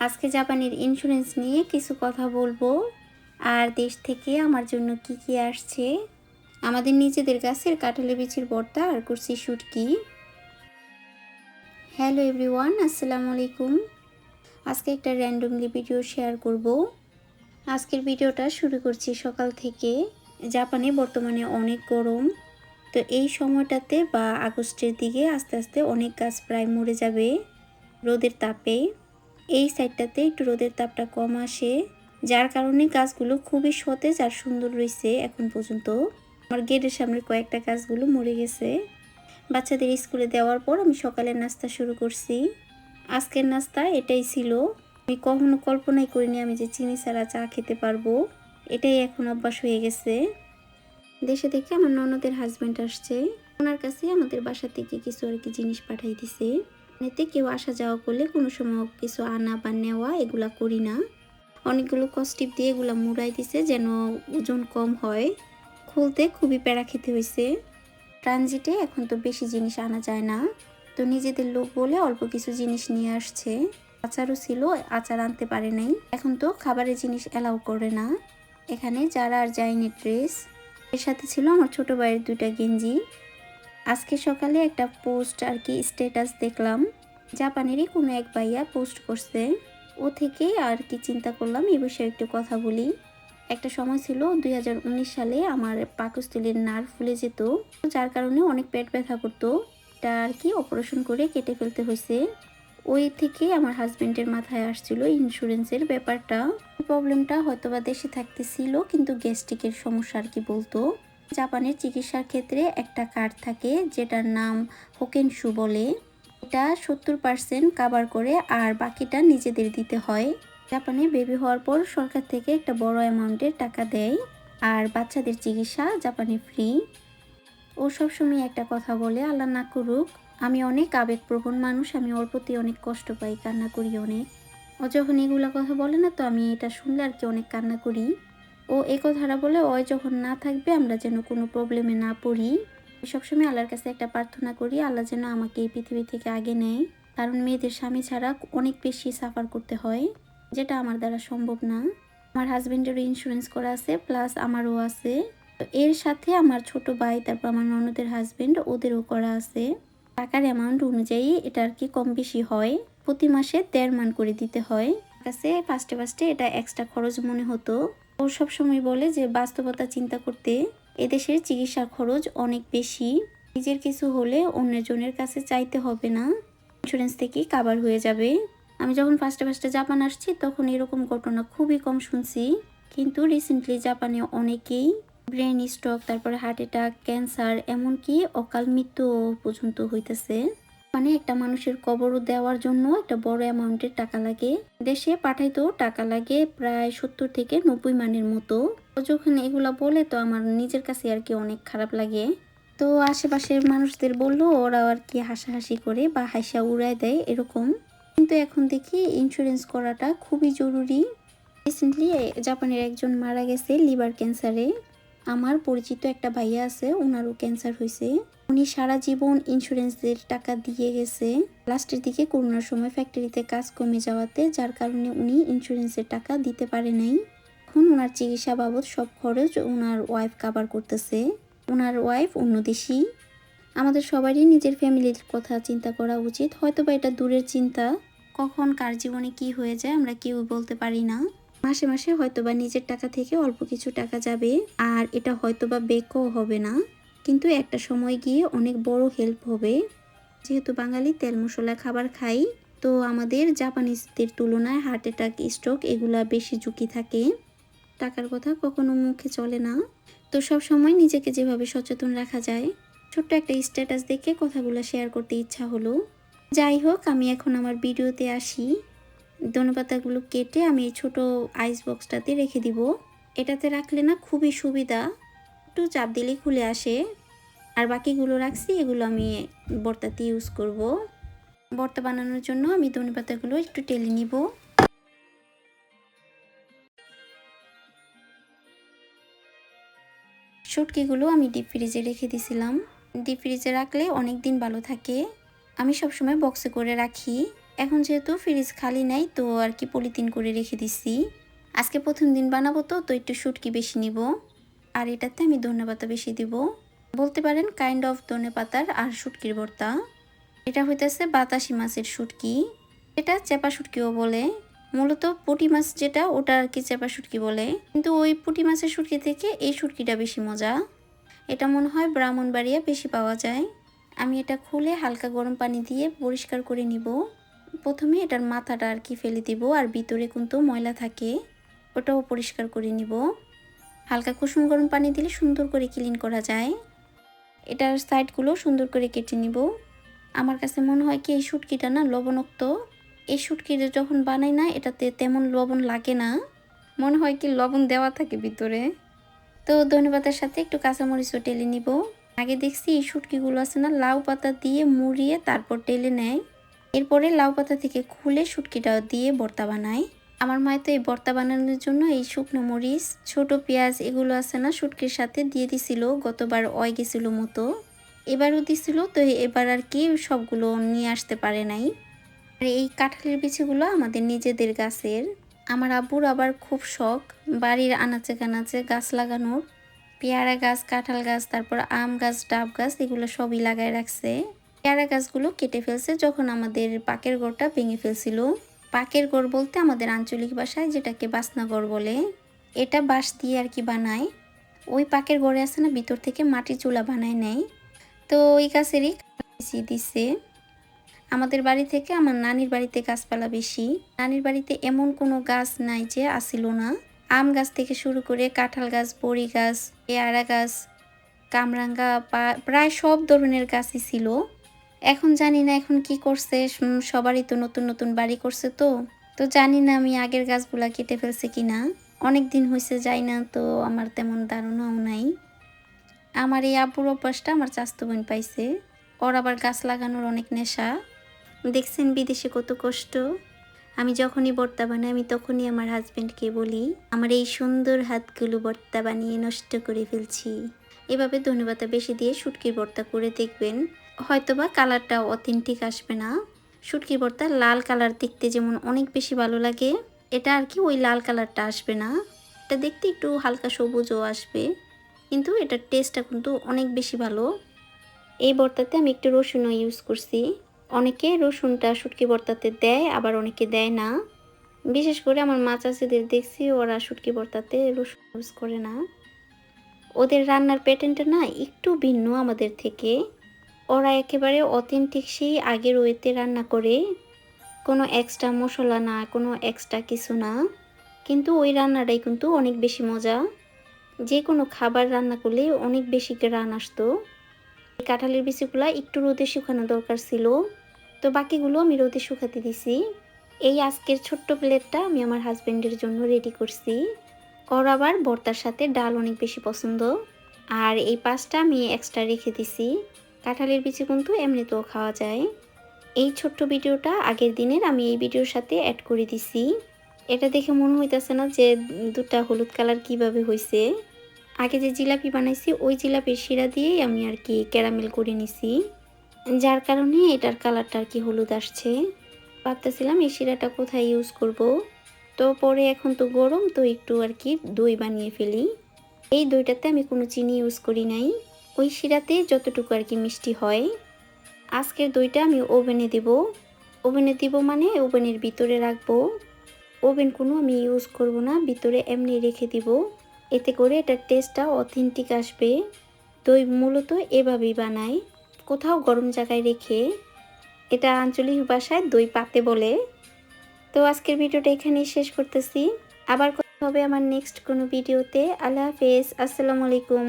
আজকে জাপানের ইন্স্যুরেন্স নিয়ে কিছু কথা বলব। আর দেশ থেকে আমার জন্য কি কি আসছে? আমাদের নিজেদের গাছের কাঁঠালে বিচির ভর্তা আর করছি শুটকি। হ্যালো এভরিওয়ান আসসালামু আলাইকুম। আজকে একটা র্যান্ডমলি ভিডিও শেয়ার করব। আজকের ভিডিওটা শুরু করছি সকাল থেকে। জাপানে বর্তমানে অনেক গরম। তো এই সময়টাতে বা আগস্টের দিকে আস্তে আস্তে অনেক গাছ প্রায় মরে যাবে রোদের তাপে। এই সাইডটাতে একটু রোদের তাপটা কম আসে, যার কারণে গাছগুলো খুবই সতেজ আর সুন্দর রয়েছে এখন পর্যন্ত। আমার গেটের সামনে কয়েকটা গাছগুলো মরে গেছে। বাচ্চাদের স্কুলে দেওয়ার পর আমি সকালের নাস্তা শুরু করছি। আজকের নাস্তা এটাই ছিল। আমি কখনো কল্পনাই করিনি আমি যে চিনি ছাড়া চা খেতে পারব। এটাই এখন অভ্যাস হয়ে গেছে। দেশে থেকে আমার ননদের হাজব্যান্ড আসছে। ওনার কাছে আমাদের বাসা থেকে কিছু আর কি জিনিস পাঠাই দিছে। এতে কেউ আসা যাওয়া করলে কোনো সময় কিছু আনা বা নেওয়া এগুলা করি না। অনেকগুলো কস্টিপ দিয়ে এগুলা মুড়াই দিছে যেন ওজন কম হয়। খুলতে খুবই প্যারা খেতে হয়েছে ট্রানজিটে এখন তো বেশি জিনিস আনা যায় না। তো নিজেদের লোক বলে অল্প কিছু জিনিস নিয়ে আসছে। আচারও ছিল, আচার আনতে পারে নাই। এখন তো খাবারের জিনিস অ্যালাউ করে না। এখানে যারা আর যায়নি ড্রেস এর সাথে ছিল আমার ছোট ভাইয়ের দুইটা গেঞ্জি। আজকে সকালে একটা পোস্ট আর কি স্ট্যাটাস দেখলাম। জাপানেরই কোনো এক ভাইয়া পোস্ট করছে। ও থেকে আর কি চিন্তা করলাম এ বিষয়ে একটু কথা বলি। একটা সময় ছিল দুই হাজার উনিশ সালে আমার পাকস্থলীর নার্ভ ফুলে যেত, যার কারণে অনেক পেট ব্যথা করতো। এটা আর কি অপারেশন করে কেটে ফেলতে হয়েছে। ওই থেকে আমার হাজব্যান্ডের মাথায় আসছিল ইন্স্যুরেন্সের ব্যাপারটা। প্রবলেমটা হয়তো বা দেশে থাকতে ছিল কিন্তু গ্যাস্ট্রিকের সমস্যা আর কি বলতো। জাপানের চিকিৎসার ক্ষেত্রে একটা কার্ড থাকে, যেটার নাম হোকেনশু বলে। এটা সত্তর পার্সেন্ট কাভার করে আর বাকিটা নিজেদের দিতে হয়। জাপানে বেবি হওয়ার পর সরকার থেকে একটা বড় অ্যামাউন্টের টাকা দেয় আর বাচ্চাদের চিকিৎসা জাপানে ফ্রি ও সবসময় একটা কথা বলে, আল্লাহ না করুক, আমি অনেক আবেগপ্রবণ মানুষ, আমি ওর প্রতি অনেক কষ্ট পাই, কান্না করি অনেক। ও যখন এগুলো কথা বলে না তো আমি এটা শুনলে আর কি অনেক কান্না করি। ও এই কথাটা বলে ওই যখন না থাকবে, আমরা যেন কোনো প্রবলেমে না পড়ি। সবসময় আল্লাহর কাছে একটা প্রার্থনা করি, আল্লাহ যেন আমাকে এই পৃথিবী থেকে আগে নেয়। কারণ মেয়েদের স্বামী ছাড়া অনেক বেশি সাফার করতে হয়, যেটা আমার দ্বারা সম্ভব না। আমার হাজবেন্ডেরও ইন্স্যুরেন্স করা আছে প্লাস আমারও আছে। তো এর সাথে আমার ছোট ভাই, তারপর আমার ননদের হাজবেন্ড ওদেরও করা আছে। টাকার অ্যামাউন্ট অনুযায়ী এটা আর কি কম বেশি হয়। প্রতি মাসে দেড় মান করে দিতে হয়। কাছে ফার্স্টে ফার্স্টে এটা এক্সট্রা খরচ মনে হতো। ও সবসময় বলে যে বাস্তবতা চিন্তা করতে এদেশের চিকিৎসার খরচ অনেক বেশি। নিজের কিছু হলে অন্যের জনের কাছে চাইতে হবে না। ইন্স্যুরেন্স থেকেই কাবার হয়ে যাবে। আমি যখন ফার্স্টে ফার্স্টে জাপান আসছি, তখন এরকম ঘটনা খুবই কম শুনছি। কিন্তু রিসেন্টলি জাপানে অনেকেই ব্রেন স্ট্রোক তারপরে হার্ট অ্যাটাক ক্যান্সার এমনকি অকাল মৃত্যু পর্যন্ত হইতেছে। মানে একটা মানুষের কবরও দেওয়ার জন্য একটা বড় অ্যামাউন্টের টাকা লাগে। দেশে পাঠাইতেও টাকা লাগে প্রায় সত্তর থেকে নব্বই মানের মতো। যখন এগুলা বলে তো আমার নিজের কাছে আর কি অনেক খারাপ লাগে। তো আশেপাশের মানুষদের বলল ওরা আর কি হাসাহাসি করে বা হাসা উড়ায় দেয় এরকম। কিন্তু এখন দেখি ইন্স্যুরেন্স করাটা খুবই জরুরি। রিসেন্টলি জাপানের একজন মারা গেছে লিভার ক্যান্সারে আমার পরিচিত একটা ভাইয়া আছে, ওনারও ক্যান্সার হয়েছে উনি সারা জীবন ইন্স্যুরেন্সের টাকা দিয়ে গেছে। লাস্টের দিকে করোনার সময় ফ্যাক্টরিতে কাজ কমে যাওয়াতে যার কারণে উনি ইন্স্যুরেন্সের টাকা দিতে পারে নাই। এখন ওনার চিকিৎসা বাবদ সব খরচ ওনার ওয়াইফ কাভার করতেছে। ওনার ওয়াইফ অন্য দেশি। আমাদের সবারই নিজের ফ্যামিলির কথা চিন্তা করা উচিত। হয়তো বা এটা দূরের চিন্তা। কখন কার জীবনে কি হয়ে যায় আমরা কেউ বলতে পারি না। মাসে মাসে হয়তো বা নিজের টাকা থেকে অল্প কিছু টাকা যাবে, আর এটা হয়তো বা বেকও হবে না। কিন্তু একটা সময় গিয়ে অনেক বড় হেল্প হবে। যেহেতু বাঙালি তেল মশলা খাবার খাই, তো আমাদের জাপানিজদের তুলনায় হার্ট অ্যাটাক স্ট্রোক এগুলা বেশি ঝুঁকি থাকে। টাকার কথা কখনো মুখে চলে না। তো সব সময় নিজেকে যেভাবে সচেতন রাখা যায়, ছোট্ট একটা স্ট্যাটাস দেখে কথাগুলো শেয়ার করতে ইচ্ছা হলো। যাই হোক, আমি এখন আমার ভিডিওতে আসি। ধনেপাতাগুলো কেটে আমি এই ছোটো আইস বক্সটাতে রেখে দিব। এটাতে রাখলে না খুবই সুবিধা। একটু চাপ দিলেই খুলে আসে। আর বাকিগুলো রাখছি, এগুলো আমি বর্তাতে ইউজ করব। বর্তা বানানোর জন্য আমি ধনেপাতাগুলো একটু টেলে নিব। শুটকিগুলো আমি ডিপ ফ্রিজে রেখে দিছিলাম। ডিপ ফ্রিজে রাখলে অনেক দিন ভালো থাকে। আমি সবসময় বক্সে করে রাখি। এখন যেহেতু ফ্রিজ খালি নাই, তো আর কি পলিথিন করে রেখে দিচ্ছি আজকে প্রথম দিন বানাবো তো তো একটু শুটকি বেশি নিব। আর এটাতে আমি ধনে পাতা বেশি দিব। বলতে পারেন কাইন্ড অফ ধনে পাতার আর শুটকির ভর্তা। এটা হইতেছে বাতাসি মাছের শুটকি। এটা চেপা শুটকিও বলে। মূলত পুঁটি মাছ যেটা, ওটা আর কি চেপা শুটকি বলে। কিন্তু ওই পুঁটি মাছের শুটকি থেকে এই শুটকিটা বেশি মজা। এটা মনে হয় ব্রাহ্মণ ব্রাহ্মণবাড়িয়া বেশি পাওয়া যায়। আমি এটা খুলে হালকা গরম পানি দিয়ে পরিষ্কার করে নিব। প্রথমে এটার মাথাটা আর কি ফেলে দিব, আর ভিতরে কিন্তু ময়লা থাকে, ওটাও পরিষ্কার করে নিব। হালকা কুসুম গরম পানি দিলে সুন্দর করে ক্লিন করা যায়। এটার সাইডগুলো সুন্দর করে কেটে নিব। আমার কাছে মনে হয় কি, এই শুটকিটা না লবণাক্ত। এই শুটকিটা যখন বানাই না, এটাতে তেমন লবণ লাগে না। মনে হয় কি, লবণ দেওয়া থাকে ভিতরে। তো ধনেপাতার সাথে একটু কাঁচামরিচও টেলে নিব। আগে দেখছি এই শুটকিগুলো আছে না, লাউ পাতা দিয়ে মুড়িয়ে তারপর টেলে নেয়। এরপরে লাউ পাতা থেকে খুলে শুটকিটা দিয়ে ভর্তা বানায় আমার মায় তো এই ভর্তা বানানোর জন্য এই শুকনো মরিচ, ছোট পেঁয়াজ এগুলো আছে না শুটকির সাথে দিয়ে দিছিল, গতবার অয় গেছিল মতো। এবারও দিছিল, তো এবার আর কি সবগুলো নিয়ে আসতে পারে নাই। আর এই কাঁঠালের বিচিগুলো আমাদের নিজেদের গাছের। আমার আব্বুর আবার খুব শখ, বাড়ির আনাচে কানাচে গাছ লাগানোর। পেয়ারা গাছ, কাঁঠাল গাছ, তারপর আম গাছ, ডাব গাছ, এগুলো সবই লাগায় রাখছে। পেয়ারা গাছগুলো কেটে ফেলছে যখন আমাদের পাকের গড়টা ভেঙে ফেলছিল। পাকের গড় বলতে আমাদের আঞ্চলিক ভাষায় যেটাকে বাসনাগড় বলে। এটা বাঁশ দিয়ে আর কি বানায়। ওই পাকের গড়ে আছে না, ভিতর থেকে মাটির চুলা বানায় নেয়। তো ওই গাছেরই দিছে। আমাদের বাড়ি থেকে, আমার নানির বাড়িতে গাছপালা বেশি। নানির বাড়িতে এমন কোনো গাছ নাই যে আসিল না। আম গাছ থেকে শুরু করে কাঁঠাল গাছ, বড়ি গাছ, পেয়ারা গাছ, কামরাঙ্গা প্রায় সব ধরনের গাছই ছিল। এখন জানি না এখন কি করছে সবারই তো নতুন নতুন বাড়ি করছে তো। তো জানি না আমি আগের গাছগুলা কেটে ফেলছে কিনা। অনেক দিন হয়েছে যাই না তো আমার তেমন ধারণাও নাই। আমার এই আব্বুর অভ্যাসটা আমার চাস্তো বোন পাইছে। ওর আবার গাছ লাগানোর অনেক নেশা। দেখছেন বিদেশে কত কষ্ট। আমি যখনই বর্তা বানাই, আমি তখনই আমার হাজব্যান্ডকে বলি, আমার এই সুন্দর হাতগুলো বর্তা বানিয়ে নষ্ট করে ফেলছি। এভাবে ধনেপাতা বেশি দিয়ে শুটকির বর্তা করে দেখবেন। হয়তোবা কালারটা অথেন্টিক আসবে না। শুটকির ভর্তা লাল কালার দেখতে যেমন অনেক বেশি ভালো লাগে। এটা আর কি ওই লাল কালারটা আসবে না। এটা দেখতে একটু হালকা সবুজও আসবে। কিন্তু এটার টেস্টটা কিন্তু অনেক বেশি ভালো। এই ভর্তাতে আমি একটু রসুনও ইউজ করছি। অনেকে রসুনটা শুটকি ভর্তাতে দেয়, আবার অনেকে দেয় না। বিশেষ করে আমার মা চাষিদের দেখছি, ওরা শুটকি ভর্তাতে রসুন ইউজ করে না। ওদের রান্নার প্যাটার্নটা না একটু ভিন্ন আমাদের থেকে। ওরা একেবারে অথেন্টিক সেই আগের ওয়েতে রান্না করে। কোনো এক্সট্রা মশলা না, কোনো এক্সট্রা কিছু না। কিন্তু ওই রান্নাটাই কিন্তু অনেক বেশি মজা। যে কোনো খাবার রান্না করলে অনেক বেশি রান আসতো। এই কাঁঠালের বিচিগুলা একটু রোদে শুকানো দরকার ছিল। তো বাকিগুলো আমি রোদে শুকাতে দিছি। এই আজকের ছোট্ট প্লেটটা আমি আমার হাজবেন্ডের জন্য রেডি করছি। ওর আবার ভর্তার সাথে ডাল অনেক বেশি পছন্দ। আর এই পাঁচটা আমি এক্সট্রা রেখে দিছি। কাঁঠালের বিচি কিন্তু এমনিতেও খাওয়া যায়। এই ছোট্ট ভিডিওটা আগের দিনের আমি এই ভিডিওর সাথে অ্যাড করে দিছি। এটা দেখে মনে হইতেছে না যে দুটা হলুদ কালার কীভাবে হয়েছে আগে যে জিলাপি বানাইছি, ওই জিলাপির শিরা দিয়েই আমি আর কি ক্যারামেল করে নিছি। যার কারণে এটার কালারটা আর কি হলুদ আসছে। ভাবতেছিলাম এই শিরাটা কোথায় ইউজ করব। তো পরে এখন তো গরম, তো একটু আর কি দই বানিয়ে ফেলি। এই দইটাতে আমি কোনো চিনি ইউজ করি নাই। ওই শিরাতে যতটুকু আর কি মিষ্টি হয়, আজকের দইটা আমি ওভেনে দেব। ওভেনে দিব মানে ওভেনের ভিতরে রাখব। ওভেন কোনো আমি ইউজ করব না, ভিতরে এমনি রেখে দিব। এতে করে এটার টেস্টটা অথেন্টিক আসবে। দই মূলত এভাবেই বানায় কোথাও গরম জায়গায় রেখে, এটা আঞ্চলিক ভাষায় দই পাতে বলে। তো আজকের ভিডিওটা এখানেই শেষ করতেছি। আবার কথা হবে আমার নেক্সট কোনো ভিডিওতে। আল্লাহ হাফেজ। আসসালামু আলাইকুম।